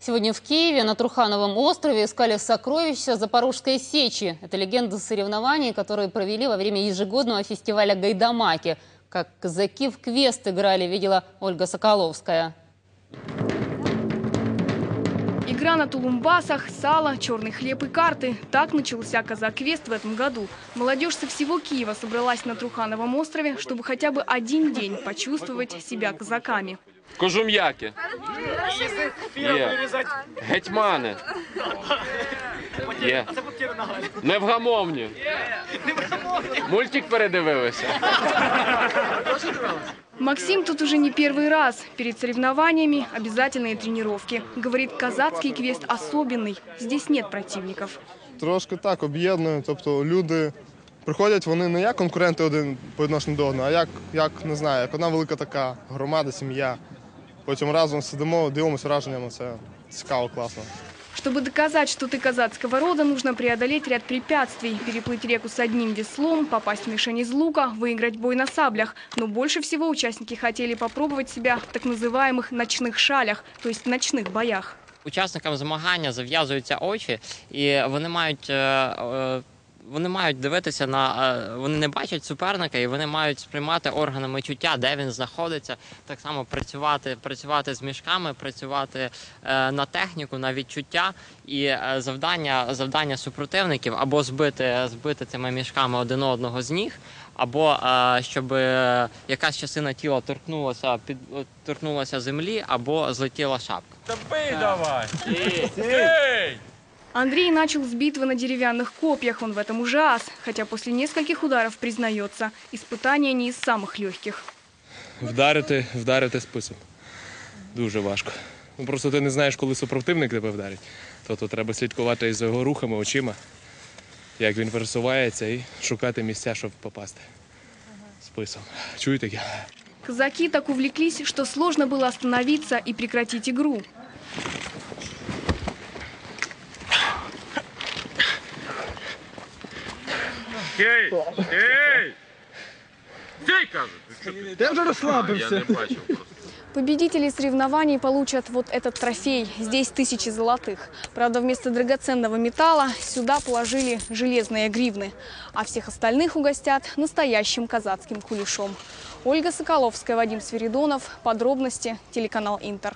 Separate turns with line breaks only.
Сегодня в Киеве на Трухановом острове искали сокровища Запорожской сечи. Это легенда соревнований, которые провели во время ежегодного фестиваля «Гайдамаки». Как казаки в квест играли, видела Ольга Соколовская.
Игра на тулумбасах, сало, черный хлеб и карты. Так начался казак-квест в этом году. Молодежь со всего Киева собралась на Трухановом острове, чтобы хотя бы один день почувствовать себя казаками.
Кожум'яки. Є. Гетьмани. Є. Невгамовні. Мультик передивилися.
Максим тут уже не первый раз. Перед соревнованиями обязательные тренировки. Говорит, казацкий квест особенный. Здесь нет противников.
Трошки так об'єднує. Тобто люди приходять, вони не як конкуренти один по відношенню до одного, а як, як не знаю, як одна велика така громада, сім'я. Потім разом сидимо, дивимося враженнями. Це цікаво, класно.
Чтобы доказать, что ты казацкого рода, нужно преодолеть ряд препятствий. Переплыть реку с одним веслом, попасть в мишень из лука, выиграть бой на саблях. Но больше всего участники хотели попробовать себя в так называемых ночных шалях, то есть в ночных боях.
Учасникам змагання зав'язуються очі, і вони мають. вони мають дивитися на е, вони не бачать суперника, і вони мають сприймати органами чуття, де він знаходиться. Так само працювати, працювати з мішками, працювати е, на техніку, на відчуття. І е, завдання, завдання супротивників або збити, збити цими мішками один одного з ніг, або щоб якась частина тіла торкнулася під торкнулася землі, або злетіла шапка.
Андрей начал с битвы на деревянных копьях. Он в этом уже ас, хотя после нескольких ударов признается. Испытание не из самых легких.
Вдарити, вдарити списом. Дуже важко. Ну, просто ти не знаєш, коли супротивник тебе вдарить. Тобто треба слідкувати за його рухами, очима, як він пересувається, і шукати місця, щоб попасти. Списом. Чуєте? я?
Казаки так увлеклись, что сложно было остановиться и прекратить игру.
Ей! Ей! Цей кажуть! Ти вже розслабився. Я не бачив просто.
Победители соревнований получат вот этот трофей. Здесь тысячи золотых. Правда, вместо драгоценного металла сюда положили железные гривны. А всех остальных угостят настоящим казацким кулешом. Ольга Соколовская, Вадим Свиридонов. Подробности телеканал Интер.